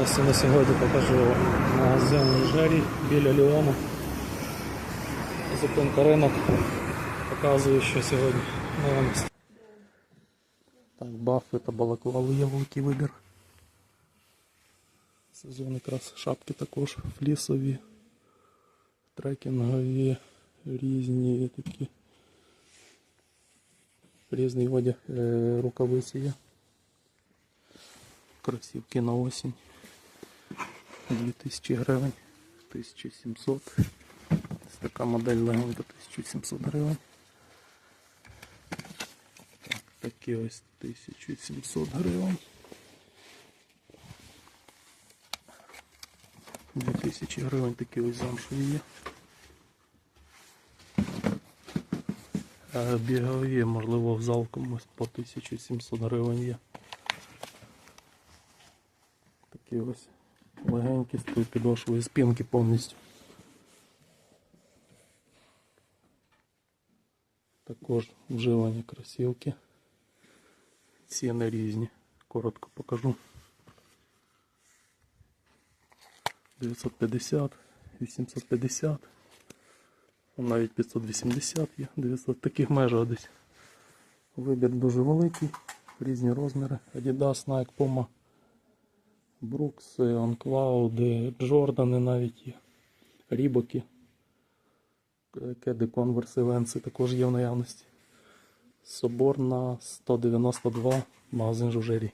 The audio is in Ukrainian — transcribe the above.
наявності на сьогодні покажу магазин Жері біля Ліону. Зупинка ринок. Показую, що сьогодні наявності. Так, бафи та балаклави є великий вибір. Сезон якраз шапки також флісові, трекінгові, різні такі. Різний одяг, е, рукавиці є. Кросівки на осінь. 2000 гривень, 1700. Ось така модель легенька 1700 гривень. Так, такі ось 1700 гривень. 2000 гривень такі ось замшові є. Бігові, можливо, в залком ось по 1700 гривень є. Такі ось легенькі з тою підошвою спинки повністю. Також вживані кросівки. Ціни різні. Коротко покажу. 950, 850, навіть 580 є, 900 таких межах десь. Вибір дуже великий, різні розміри. Adidas, Nike, Puma, Brooks, Анклауди, Джордани навіть є, Рібоки, Кеди Конверси, Венси також є в наявності. Соборна 192, магазин Жужері.